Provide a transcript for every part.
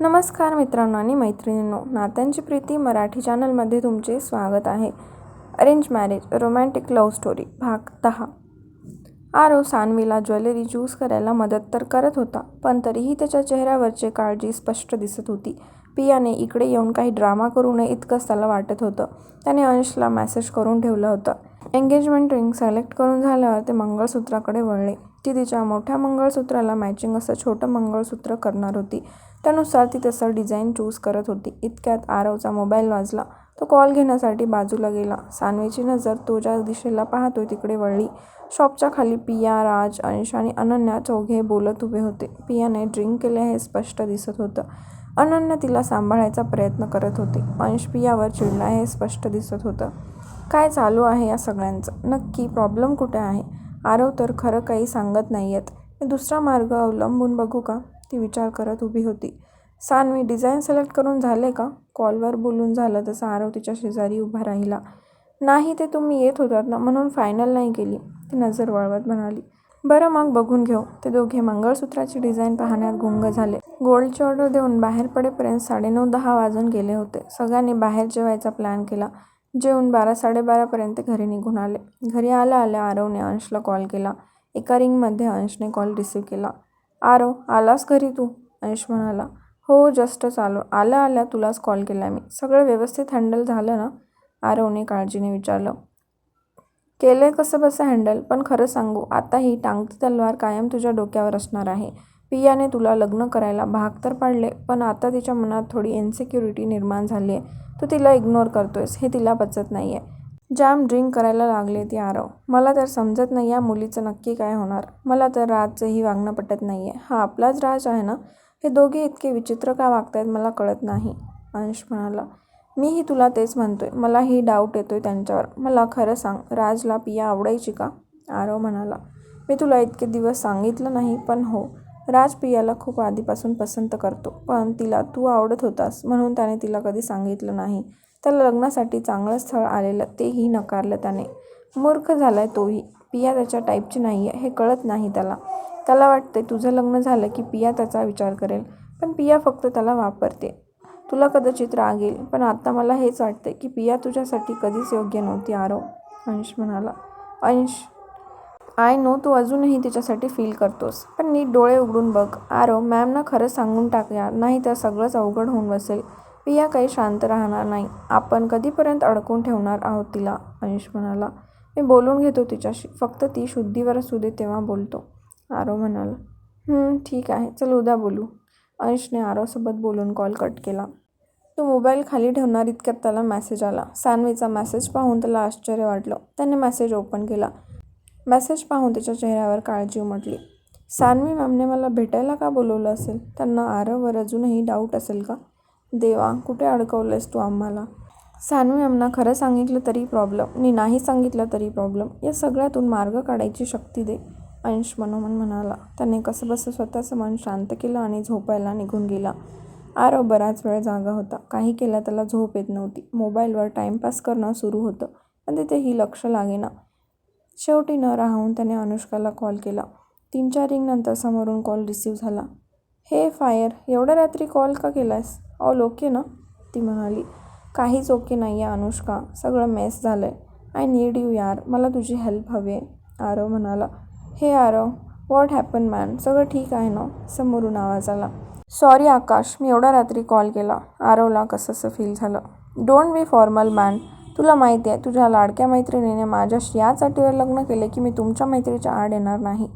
नमस्कार मित्रांनो आणि मैत्रिणींनो नात्यांची प्रीती मराठी चॅनलमध्ये तुमचे स्वागत आहे. Arrange marriage romantic love story भाग दहा. आरो सानवीला ज्वेलरी चूज करायला मदत तर करत होता पण तरीही त्याच्या चेहऱ्यावरची काळजी स्पष्ट दिसत होती. पियाने इकडे येऊन काही ड्रामा करू नये इतकंच त्याला वाटत होतं. त्याने अंशला मेसेज करून ठेवलं होतं. एंगेजमेंट रिंग सिलेक्ट करून झाल्यावर ते मंगळसूत्राकडे वळले. ती तिच्या मोठ्या मंगळसूत्राला मॅचिंग असं छोटं मंगळसूत्र करणार होती. त्यानुसार ती तसं डिझाईन चूज करत होती. इतक्यात आरवचा मोबाईल वाजला. तो कॉल घेण्यासाठी बाजूला गेला. सानवीची नजर तो ज्या दिशेला पाहतो तिकडे वळली. शॉपच्या खाली पिया राज अंश आणि अनन्या चौघे बोलत उभे होते. पियाने ड्रिंक केले हे स्पष्ट दिसत होतं. अनन्या तिला सांभाळायचा प्रयत्न करत होते. अंश पियावर चिडला हे स्पष्ट दिसत होतं. काय चालू आहे या सगळ्यांचं? नक्की प्रॉब्लेम कुठे आहे? आरव तर खरं काही सांगत नाही आहेत मी दुसरा मार्ग अवलंबून बघू का? ती विचार करत उभी होती. सानवी डिझाईन सिलेक्ट करून झाले का? कॉलवर बोलून झालं तसं आरव तिच्या शेजारी उभा राहिला. नाही ते तुम्ही येत होतात ना म्हणून फायनल नाही केली. ती नजर वळवत म्हणाली. बरं मग बघून घेऊ. ते दोघे मंगळसूत्राची डिझाईन पाहण्यात गुंग झाले. गोल्डची ऑर्डर देऊन बाहेर पडेपर्यंत साडेनऊ दहा वाजून गेले होते. सगळ्यांनी बाहेर जेवायचा प्लॅन केला. जेवून बारा साडेबारापर्यंत घरी निघून आले. घरी आल्या आल्या आरवने अंशला कॉल केला. एका रिंगमध्ये अंशने कॉल रिसीव केला. आरव आलास घरी तू? अंश म्हणाला. हो जस्टच आलो आल्या आल्या तुलाच कॉल केला मी. सगळं व्यवस्थित हँडल झालं ना? आरवने काळजीने विचारलं. केलं कसं बसं हँडल? पण खरं सांगू आता ही टांगती तलवार कायम तुझ्या डोक्यावर असणार आहे. पियाने तुला लग्न करायला भाग तर पाडले पण आता तिच्या मनात थोडी इन्सिक्युरिटी निर्माण झाली आहे. तू तिला इग्नोर करतोयस हे तिला पचत नाही आहे जाम ड्रिंक करायला लागले ती आरव. मला तर समजत नाही या मुलीचं नक्की काय होणार. मला तर राजचंही वागणं पटत नाही आहे हा आपलाच राज आहे ना? हे दोघे इतके विचित्र का वागतायत मला कळत नाही अंश म्हणाला. मीही तुला तेच म्हणतोय. मलाही डाऊट येतोय त्यांच्यावर. मला खरं सांग राजला पिया आवडायची का? आरव म्हणाला. मी तुला इतके दिवस सांगितलं नाही पण हो. राज पियाला खूप आधीपासून पसंत करतो पण तिला तू आवडत होतास म्हणून त्याने तिला कधी सांगितलं नाही. त्याला लग्नासाठी चांगलं स्थळ आलेलं तेही नकारलं त्याने. मूर्ख झालाय तोही. पिया त्याच्या टाईपची नाही आहे हे कळत नाही त्याला. त्याला वाटते तुझं लग्न झालं की पिया त्याचा विचार करेल पण पिया फक्त त्याला वापरते. तुला कदाचित राग येईल पण आता मला हेच वाटते की पिया तुझ्यासाठी कधीच योग्य नव्हती आरव. अंश म्हणाला. अंश आय नो तू अजूनही तिच्यासाठी फील करतोस. पण नीट डोळे उघडून बघ. आरव मॅमनं खरं सांगून टाकूया नाही तर सगळंच अवघड होऊन बसेल. पिया काही शांत राहणार नाही. आपण कधीपर्यंत अडकून ठेवणार आहोत तिला? अंश म्हणाला. मी बोलून घेतो तिच्याशी. फक्त ती शुद्धीवर असू दे तेव्हा बोलतो. आरव म्हणाला. ठीक आहे. चल उद्या बोलू. अंशने आरवसोबत बोलून कॉल कट केला. तो मोबाईल खाली ठेवणार इतक्यात त्याला मेसेज आला. सानवीचा मॅसेज पाहून त्याला आश्चर्य वाटलं. त्याने मॅसेज ओपन केला. मेसेज पाहून त्याच्या चेहऱ्यावर काळजी उमटली. सानवी मॅमने मला भेटायला का बोलवलं असेल? त्यांना आरववर अजूनही डाऊट असेल का? देवा कुठे अडकवलंयस तू आम्हाला? सानवी मॅमना खरं सांगितलं तरी प्रॉब्लेम नी नाही सांगितलं तरी प्रॉब्लेम या सगळ्यातून मार्ग काढायची शक्ती दे अंश मनोमन म्हणाला. त्याने कसंबसं स्वतःचं मन शांत केलं आणि झोपायला निघून गेला. आरव बराच वेळ जागा होता. काही केला त्याला झोप येत नव्हती. मोबाईलवर टाईमपास करणं सुरू होतं पण तिथेही लक्ष लागेना. शेवटी न राहून त्याने अनुष्काला कॉल केला. तीन चार रिंगनंतर समोरून कॉल रिसीव्ह झाला. हे फायर एवढ्या रात्री कॉल का केलास ऑल ओके ना? ती म्हणाली. काहीच ओके नाही आहे अनुष्का. सगळं मेस झालं आहे आय नीड यू यार. मला तुझी हेल्प हवी आहे आरव म्हणाला. हे आरव व्हॉट हॅपन मॅन? सगळं ठीक आहे ना? समोरून आवाज आला. सॉरी आकाश मी एवढ्या रात्री कॉल केला. आरवला कसंसं फील झालं. Don't be formal man. तुला माहिती आहे तुझ्या लाडक्या मैत्रिणीने माझ्याशी याच अटीवर लग्न केले की मी तुमच्या मैत्रीच्या आड येणार नाही.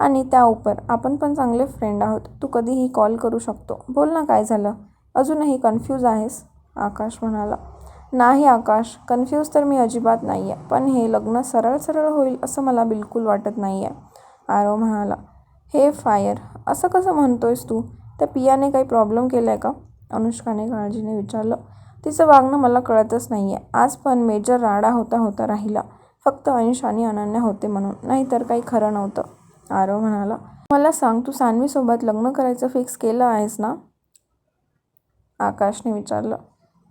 आणि त्या उपर आपण पण चांगले फ्रेंड आहोत. तू कधीही कॉल करू शकतो. बोल ना काय झालं? अजूनही कन्फ्यूज आहेस? आकाश म्हणाला. नाही आकाश कन्फ्यूज तर मी अजिबात नाही आहे पण हे लग्न सरळ सरळ होईल असं मला बिलकुल वाटत नाही आहे आरव म्हणाला. हे फायर असं कसं म्हणतोयस तू? त्या पियाने काही प्रॉब्लेम केला आहे का? अनुष्काने काळजीने विचारलं. तिचं वागणं मला कळतच नाही आहे आज पण मेजर राडा होता होता राहिला. फक्त अंश आणि अनन्या होते म्हणून. नाहीतर काही खरं नव्हतं. आरव म्हणाला मला सांग तू सानवीसोबत लग्न करायचं फिक्स केलं आहेस ना? आकाशने विचारलं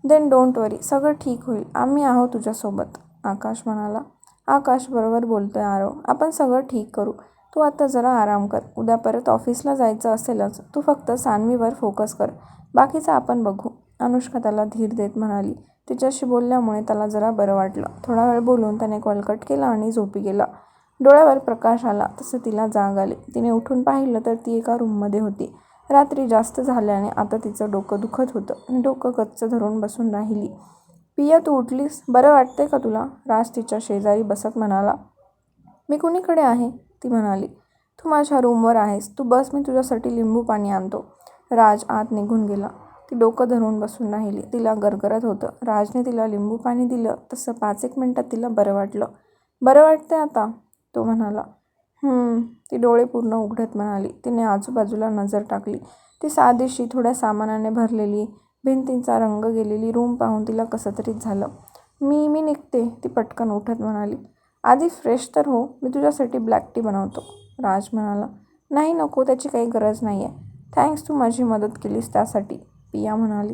देन डोंट वरी सगळं ठीक होईल. आम्ही आहोत तुझ्यासोबत. आकाश म्हणाला आकाश बरोबर बोलतोय आरव आपण सगळं ठीक करू. तू आता जरा आराम कर. उद्या परत ऑफिसला जायचं असेलच तू फक्त सानवीवर फोकस कर. बाकीचं आपण बघू. अनुष्का त्याला धीर देत म्हणाली. तिच्याशी बोलल्यामुळे त्याला जरा बरं वाटलं. थोडा वेळ बोलून त्याने कॉल कट केला आणि झोपी गेला. डोळ्यावर प्रकाश आला तसे तिला जाग आली. तिने उठून पाहिलं तर ती एका रूममध्ये होती. रात्री जास्त झाल्याने आता तिचं डोकं दुखत होतं आणि डोकं गच्च धरून बसून राहिली. पिया तू उठलीस? बरं वाटतंय का तुला? राज तिच्या शेजारी बसत म्हणाला. मी कुणीकडे आहे? ती म्हणाली. तू माझ्या रूमवर आहेस. तू बस मी तुझ्यासाठी लिंबू पाणी आणतो. राज आत निघून गेला. ती डोकं धरून बसून राहिली. तिला गरगरत होतं. राजने तिला लिंबू पाणी दिलं. तसं पाच एक मिनटात तिला बरं वाटलं. बरं वाटतंय आता तो म्हणाला. "हं." ती डोळे पूर्ण उघडत म्हणाली. तिने आजूबाजूला नजर टाकली. ती साधीशी थोड्या सामानाने भरलेली भिंतींचा रंग गेलेली रूम पाहून तिला कसं तरी झालं. मी मी निघते ती पटकन उठत म्हणाली. आधी फ्रेश तर हो मी तुझ्यासाठी ब्लॅक टी बनवतो राज म्हणाला. नाही नको त्याची काही गरज नाही आहे थँक्स तू माझी मदत केलीस त्यासाठी. पिया म्हणाली.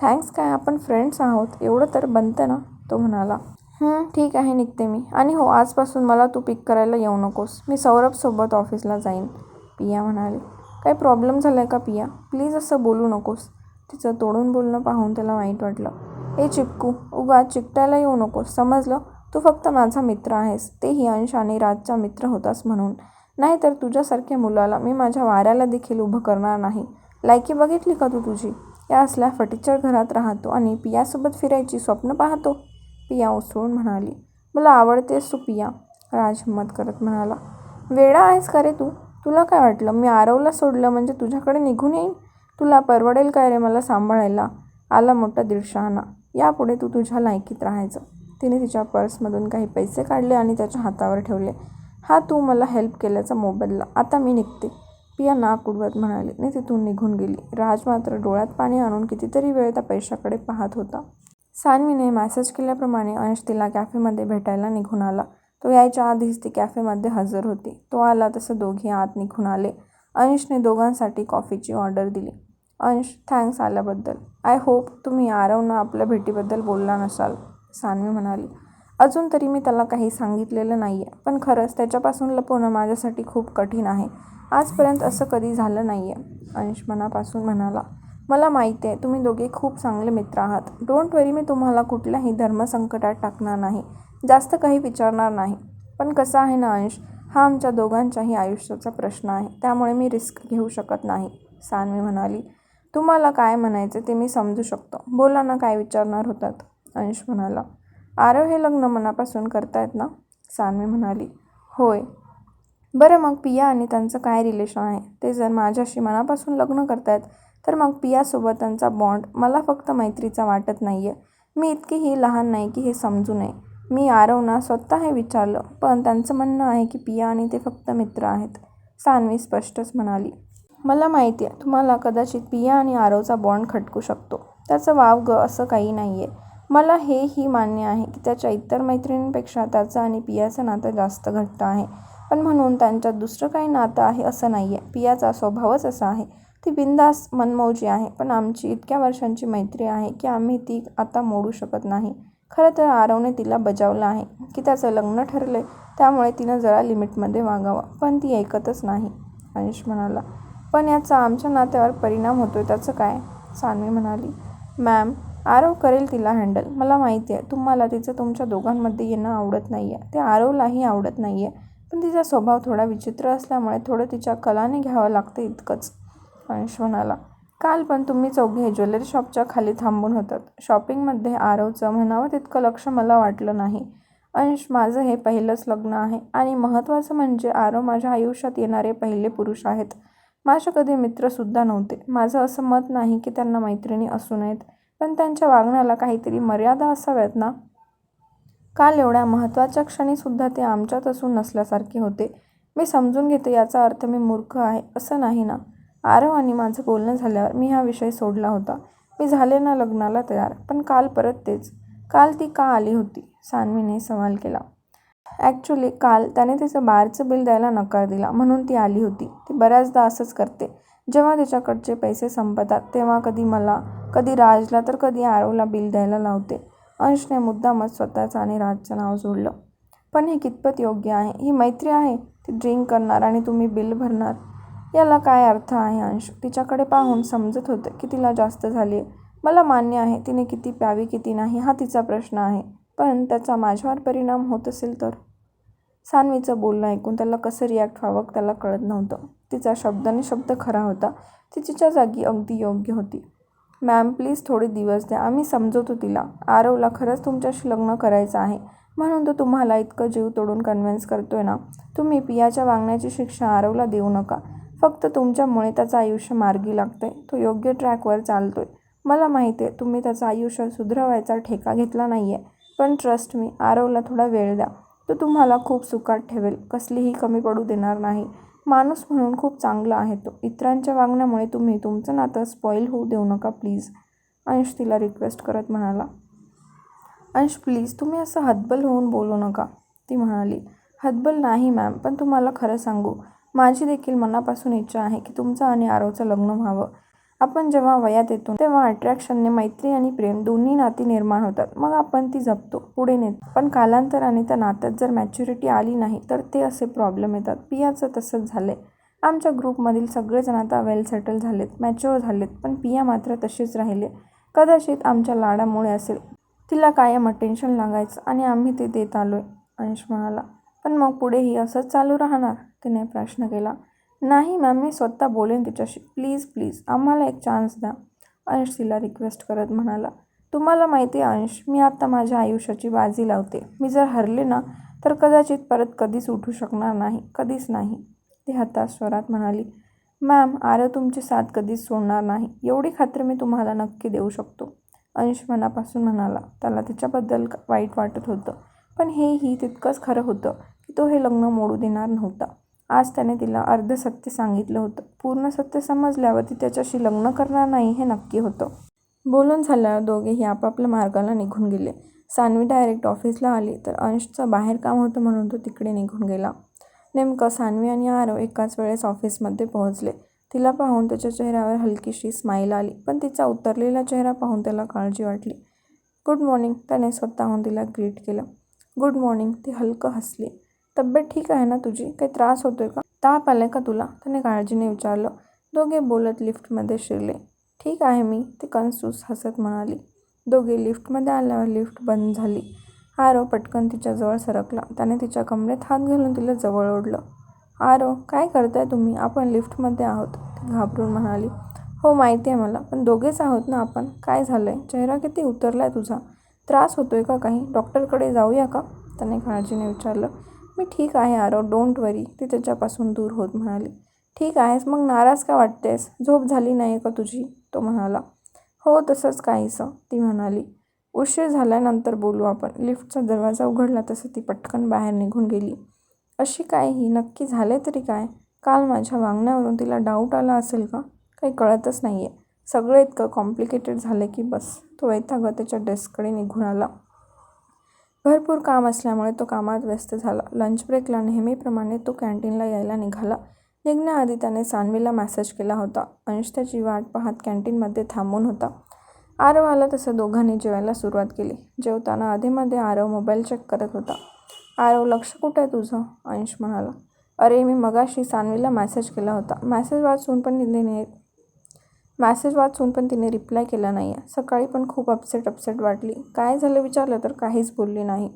थँक्स काय आपण फ्रेंड्स आहोत. एवढं तर बनतं ना तो म्हणाला. ठीक आहे निघते मी. आणि हो आजपासून मला तू पिक करायला येऊ नकोस. मी सौरभसोबत ऑफिसला जाईन पिया म्हणाली. काही प्रॉब्लेम झाला आहे का पिया? प्लीज असं बोलू नकोस. तिचं तोडून बोलणं पाहून त्याला वाईट वाटलं. ए चिपकू उगा चिकटायला येऊ नकोस. समजलं? तू फक्त माझा मित्र आहेस. तेही अंश आणि राजचा मित्र होतास म्हणून. नाहीतर तुझ्यासारख्या मुलाला मी माझ्या वाऱ्याला देखील उभं करणार नाही. लायकी बघितली का तू तुझी? या असल्या फटीच्या घरात राहतो आणि पियासोबत फिरायची स्वप्न पाहतो. पिया उसळून म्हणाली मला आवडतेस तू पिया राज हिंमत करत म्हणाला. वेडा आहेस का रे तू? तुला काय वाटलं? मी आरवला सोडलं म्हणजे तुझ्याकडे निघून येईन? तुला परवडेल काय रे मला सांभाळायला आला मोठा दीडशहाणा. यापुढे तू तुझ्या लायकीत राहायचं. तिने तिच्या पर्समधून काही पैसे काढले आणि त्याच्या हातावर ठेवले. हा तू मला हेल्प केल्याचा मोबदला. आता मी निघते. पिया नाक उडवत म्हणाली. आणि तिथून निघून गेली. राज मात्र डोळ्यात पाणी आणून कितीतरी वेळ त्या पैशाकडे पाहत होता. सान्वीने मॅसेज केल्याप्रमाणे अंश तिला कॅफेमध्ये भेटायला निघून आला. तो यायच्या आधीच ती कॅफेमध्ये हजर होती. तो आला तसं दोघे आत निघून आले. अंशने दोघांसाठी कॉफीची ऑर्डर दिली. अंश थँक्स आल्याबद्दल. आय होप तुम्ही आरवनं आपल्या भेटीबद्दल बोलला नसाल सान्वी म्हणाली. अजून तरी मी त्याला काही सांगितलेलं नाही आहे पण खरंच त्याच्यापासून लपवणं माझ्यासाठी खूप कठीण आहे. आजपर्यंत असं कधी झालं नाही आहे अंश मनापासून म्हणाला. मला माहिती आहे तुम्ही दोघे खूप चांगले मित्र आहात. डोंट वरी मी तुम्हाला कुठल्याही धर्मसंकटात टाकणार नाही. जास्त काही विचारणार नाही. पण कसं आहे ना अंश? हा आमच्या दोघांच्याही आयुष्याचा प्रश्न आहे. त्यामुळे मी रिस्क घेऊ शकत नाही सान्वी म्हणाली. तुम्हाला काय म्हणायचं ते मी समजू शकतो. बोला ना काय विचारणार होतात? अंश म्हणाला. आरव हे लग्न मनापासून करतायत ना? सान्वी म्हणाली. होय. बरं मग पिया आणि त्यांचं काय रिलेशन आहे? ते जर माझ्याशी मनापासून लग्न करतायत तर मग पियासोबत त्यांचा बॉन्ड मला फक्त मैत्रीचा वाटत नाही आहे मी इतकीही लहान नाही की हे समजू नये. मी आरवना स्वतः हे विचारलं पण त्यांचं म्हणणं आहे की पिया आणि ते फक्त मित्र आहेत. सानवी स्पष्टच म्हणाली. मला माहिती आहे तुम्हाला कदाचित पिया आणि आरवचा बॉन्ड खटकू शकतो. त्याचं वाव ग असं काही नाही आहे मला हेही मान्य आहे की त्याच्या इतर मैत्रिणींपेक्षा त्याचं आणि पियाचं नातं जास्त घट्ट आहे. पण म्हणून त्यांच्यात दुसरं काही नातं आहे असं नाही आहे पियाचा स्वभावच असा आहे. ती बिंदास मनमौजी आहे पण आमची इतक्या वर्षांची मैत्री आहे की आम्ही ती आता मोडू शकत नाही. खरं तर आरवने तिला बजावलं आहे की त्याचं लग्न ठरलं आहे त्यामुळे तिनं जरा लिमिटमध्ये वागावं. पण ती ऐकतच नाही अंश म्हणाला. पण याचा आमच्या नात्यावर परिणाम होतो आहे त्याचं काय? सान्वी म्हणाली. मॅम आरव करेल तिला हँडल. मला माहिती आहे तुम्हाला तिचं तुमच्या दोघांमध्ये येणं आवडत नाही आहे ते आरवलाही आवडत नाही आहे पण तिचा स्वभाव थोडा विचित्र असल्यामुळे थोडं तिच्या कलाने घ्यावं लागतं इतकंच अंश म्हणाला काल पण तुम्ही चौघे ज्वेलरी शॉपच्या खाली थांबून होतात. शॉपिंगमध्ये आरवचं म्हणावं तितकं लक्ष मला वाटलं नाही. अंश माझं हे पहिलंच लग्न आहे आणि महत्त्वाचं म्हणजे आरव माझ्या आयुष्यात येणारे पहिले पुरुष आहेत. माझे कधी मित्रसुद्धा नव्हते. माझं असं मत नाही की त्यांना मैत्रिणी असू नयेत. पण त्यांच्या वागण्याला काहीतरी मर्यादा असाव्यात ना? काल एवढ्या महत्त्वाच्या क्षणीसुद्धा ते आमच्यात असून नसल्यासारखे होते. मी समजून घेते याचा अर्थ मी मूर्ख आहे असं नाही ना? आरव आणि माझं बोलणं झाल्यावर मी हा विषय सोडला होता. मी झाले ना लग्नाला तयार पण काल परत तेच. काल ती का आली होती? सानवीने सवाल केला. ॲक्च्युली काल त्याने तिचं बारचं बिल द्यायला नकार दिला म्हणून ती आली होती. ती बऱ्याचदा असंच करते. जेव्हा तिच्याकडचे पैसे संपतात तेव्हा कधी मला कधी राजला तर कधी आरवला बिल द्यायला लावते. अंशने मुद्दामच स्वतःचं आणि राजचं नाव जोडलं. पण हे कितपत योग्य आहे? ही मैत्री आहे? ती ड्रिंक करणार आणि तुम्ही बिल भरणार? याला काय अर्थ आहे अंश? तिच्याकडे पाहून समजत होतं की तिला जास्त झाली आहे मला मान्य आहे तिने किती प्यावी किती नाही हा तिचा प्रश्न आहे. पण त्याचा माझ्यावर परिणाम होत असेल तर? सानवीचं बोलणं ऐकून त्याला कसं रिॲक्ट व्हावं त्याला कळत नव्हतं. तिचा शब्दाने शब्द खरा होता. ती तिच्या जागी अगदी योग्य होती. मॅम प्लीज थोडे दिवस द्या. आम्ही समजवतो तिला. आरवला खरंच तुमच्याशी लग्न करायचं आहे. म्हणून तो तुम्हाला इतकं जीव तोडून कन्व्हिन्स आहे ना? तुम्ही पियाच्या वागण्याची शिक्षा आरवला देऊ नका. फक्त तुमच्यामुळे त्याचं आयुष्य मार्गी लागतं आहे तो योग्य ट्रॅकवर चालतो आहे मला माहिती आहे तुम्ही त्याचं आयुष्य सुधरवायचा ठेका घेतला नाही आहे पण ट्रस्ट मी आरवला थोडा वेळ द्या. तो तुम्हाला खूप सुखात ठेवेल. कसलीही कमी पडू देणार नाही. माणूस म्हणून खूप चांगला आहे तो. इतरांच्या वागण्यामुळे तुम्ही तुमचं नातं स्पॉईल होऊ देऊ नका प्लीज अंश तिला रिक्वेस्ट करत म्हणाला. अंश प्लीज तुम्ही असं हतबल होऊन बोलू नका. ती म्हणाली हतबल नाही मॅम पण तुम्हाला खरं सांगू. माझी देखील मनापासून इच्छा आहे की तुमचं आणि आरोचं लग्न व्हावं. आपण जेव्हा वयात येतो तेव्हा अट्रॅक्शनने मैत्री आणि प्रेम दोन्ही नाती निर्माण होतात. मग आपण ती जपतो पुढे नेतो. पण कालांतराने त्या नात्यात जर मॅच्युरिटी आली नाही तर ते असे प्रॉब्लेम येतात. पियाचं तसंच झालंय. आमच्या ग्रुपमधील सगळेजण आता वेल सेटल झालेत मॅच्युअर झालेत पण पिया मात्र तशीच राहिले. कदाचित आमच्या लाडामुळे असेल. तिला कायम अटेन्शन लागायचं आणि आम्ही ते देत आलो आहे अंश म्हणाला. पण मग पुढेही असंच चालू राहणार? तिने प्रश्न केला. नाही मॅम मी स्वतः बोलेन तिच्याशी. Please please. आम्हाला एक चान्स द्या. अंश तिला रिक्वेस्ट करत म्हणाला. तुम्हाला माहिती आहे अंश मी आत्ता माझ्या आयुष्याची बाजी लावते. मी जर हरले ना तर कदाचित परत कधीच उठू शकणार नाही. कधीच नाही. ती हताश स्वरात म्हणाली. मॅम आरव तुमची साथ कधीच सोडणार नाही. एवढी खात्री मी तुम्हाला नक्की देऊ शकतो. अंश मनापासून म्हणाला. त्याला तिच्याबद्दल वाईट वाटत होतं. पण हेही तितकंच खरं होतं की तो हे लग्न मोडू देणार नव्हता. आज त्याने तिला अर्ध सत्य सांगितलं होतं. पूर्ण सत्य समजल्यावर ती त्याच्याशी लग्न करणार नाही हे नक्की होतं. बोलून झाल्यावर दोघेही आपापल्या मार्गाला निघून गेले. सानवी डायरेक्ट ऑफिसला आली तर अंशचं बाहेर काम होतं म्हणून तो तिकडे निघून गेला. नेमकं सानवी आणि आरव एकाच वेळेस ऑफिसमध्ये पोहोचले. तिला पाहून त्याच्या चेहऱ्यावर हलकीशी स्माईल आली पण तिचा उतरलेला चेहरा पाहून त्याला काळजी वाटली. गुड मॉर्निंग त्याने स्वतःहून तिला ग्रीट केलं. गुड मॉर्निंग ती हलकं हसली. तब्येत ठीक आहे ना तुझी? काही त्रास होतोय का? ताप आलाय का तुला? त्याने काळजीने विचारलं. दोघे बोलत लिफ्टमध्ये शिरले. ठीक आहे मी ती कन्सूस हसत म्हणाली. दोघे लिफ्टमध्ये आल्यावर लिफ्ट बंद झाली. आरो पटकन तिच्याजवळ सरकला. त्याने तिच्या कमरेत हात घालून तिला जवळ ओढलं. आरो काय करताय तुम्ही? आपण लिफ्टमध्ये आहोत. ती घाबरून म्हणाली. हो माहिती आहे मला पण दोघेच आहोत ना आपण? काय झालं आहे चेहरा किती उतरला आहे तुझा? त्रास होतोय का काही? डॉक्टरकडे जाऊया का? त्याने काळजीने विचारलं. मी ठीक आहे आरव. डोंट वरी ती त्याच्यापासून दूर होत म्हणाली. ठीक आहेस. मग नाराज का वाटतेस? झोप झाली नाही का तुझी? तो म्हणाला. हो तसंच काहीसं. ती म्हणाली. उशीर झाल्यानंतर बोलू आपण. लिफ्टचा दरवाजा उघडला तसं ती पटकन बाहेर निघून गेली. अशी काय? ही नक्की झाले तरी काय? काल माझ्या वागण्यावरून तिला डाऊट आला असेल का? काही कळतच नाही आहे सगळं इतकं कॉम्प्लिकेटेड झालं की बस. तो वैतागत त्याच्या डेस्ककडे निघून आला. भरपूर काम असल्यामुळे तो कामात व्यस्त झाला. लंच ब्रेकला नेहमीप्रमाणे तो कॅन्टीनला यायला निघाला. निघण्याआधी त्याने सान्वीला मॅसेज केला होता. अंश त्याची वाट पाहत कॅन्टीनमध्ये थांबून होता. आरव आला तसं दोघांनी जेवायला सुरुवात केली. जेवताना आधीमध्ये आरव मोबाईल चेक करत होता. आरव लक्ष कुठं आहे तुझं? अंश म्हणाला. अरे मी मगाशी सान्वीला मॅसेज केला होता. मॅसेज वाचून पण तिने मॅसेज वाचून पण तिने रिप्लाय केला नाही आहे सकाळी पण खूप अपसेट अपसेट वाटली. काय झालं विचारलं तर काहीच बोलली नाही.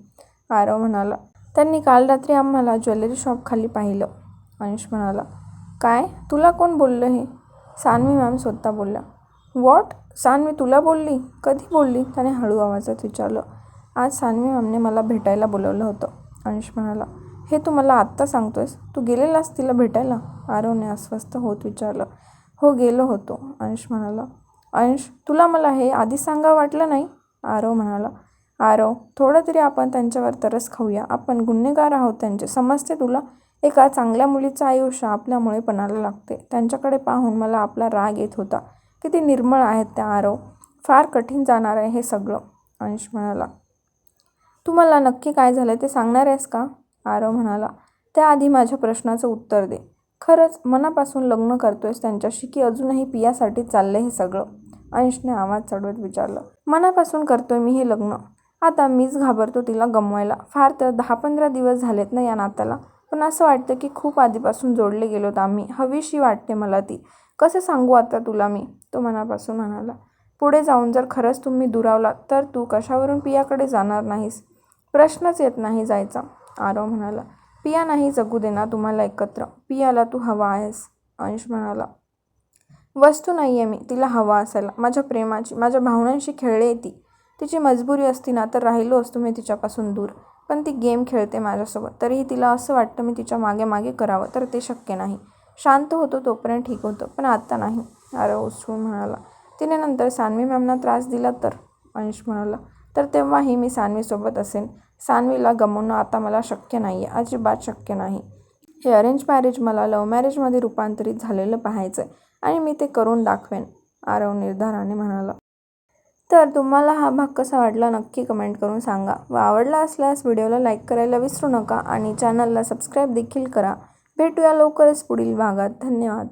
आरव म्हणाला त्यांनी काल रात्री आम्हाला ज्वेलरी शॉप खाली पाहिलं. अंश म्हणाला काय? तुला कोण बोललं हे? सान्वी मॅम स्वतः बोलल्या वॉट सानवी तुला बोलली? कधी बोलली? त्याने हळू आवाजात विचारलं आज सानवी मॅमने मला भेटायला बोलवलं होतं. अंश म्हणाला हे तू मला आत्ता सांगतोयस? तू गेलेलास तिला भेटायला? आरवने अस्वस्थ होत विचारलं हो गेलो होतो अंश म्हणाला. अंश तुला मला हे आधी सांगा वाटलं नाही? आरव म्हणाला. आरव थोडं तरी आपण त्यांच्यावर तरस खाऊया. आपण गुन्हेगार आहोत त्यांचे. समजते तुला? एका चांगल्या मुलीचं आयुष्य आपल्यामुळे पणाला लागते. त्यांच्याकडे पाहून मला आपला राग येत होता. किती निर्मळ आहेत त्या आरव. फार कठीण जाणार आहे हे सगळं अंश म्हणाला. तुम्हाला नक्की काय झालं ते सांगणार आहेस का? आरव म्हणाला. त्याआधी माझ्या प्रश्नाचं उत्तर दे. खरंच मनापासून लग्न करतोयस त्यांच्याशी की अजूनही पियासाठी चाललंय हे सगळं? अंशने आवाज चढवत विचारलं. मनापासून करतोय मी हे लग्न. आता मीच घाबरतो तिला गमवायला. फार तर दहा पंधरा दिवस झालेत ना या नात्याला. पण असं वाटतं की खूप आधीपासून जोडले गेलोत आम्ही. हवीशी वाटते मला ती. कसं सांगू आता तुला मी? तो मनापासून म्हणाला. पुढे जाऊन जर खरंच तुम्ही दुरावलात तर तू कशावरून पियाकडे जाणार नाहीस? प्रश्नच येत नाही जायचा आरव म्हणाला. पिया नाही जगू दे ना तुम्हाला एकत्र. पियाला तू हवा आहेस अंश म्हणाला. वस्तू नाही आहे मी तिला हवा असायला. माझ्या प्रेमाची माझ्या भावनांशी खेळले ती. तिची मजबुरी असती ना तर राहिलो असतो मी तिच्यापासून दूर. पण ती गेम खेळते माझ्यासोबत. तरीही तिला असं वाटतं मी तिच्यामागे मागे करावं तर ते शक्य नाही. शांत होतो तोपर्यंत ठीक होतं पण आता नाही अरे उसळून म्हणाला. तिने नंतर सान्वी मॅमना त्रास दिला तर अंश म्हणाला. तर तेव्हाही मी सानवीसोबत असेन. सानवीला गमवणं आता मला शक्य नाही आहे अजिबात शक्य नाही. हे अरेंज मॅरेज मला लव्ह मॅरेजमध्ये रूपांतरित झालेलं पाहायचं आहे आणि मी ते करून दाखवेन आरव निर्धाराने म्हणाला. तर तुम्हाला हा भाग कसा वाटला नक्की कमेंट करून सांगा. व आवडला असल्यास व्हिडिओला लाईक करायला विसरू नका आणि चॅनलला सबस्क्राईब देखील करा. भेटूया लवकरच पुढील भागात. धन्यवाद.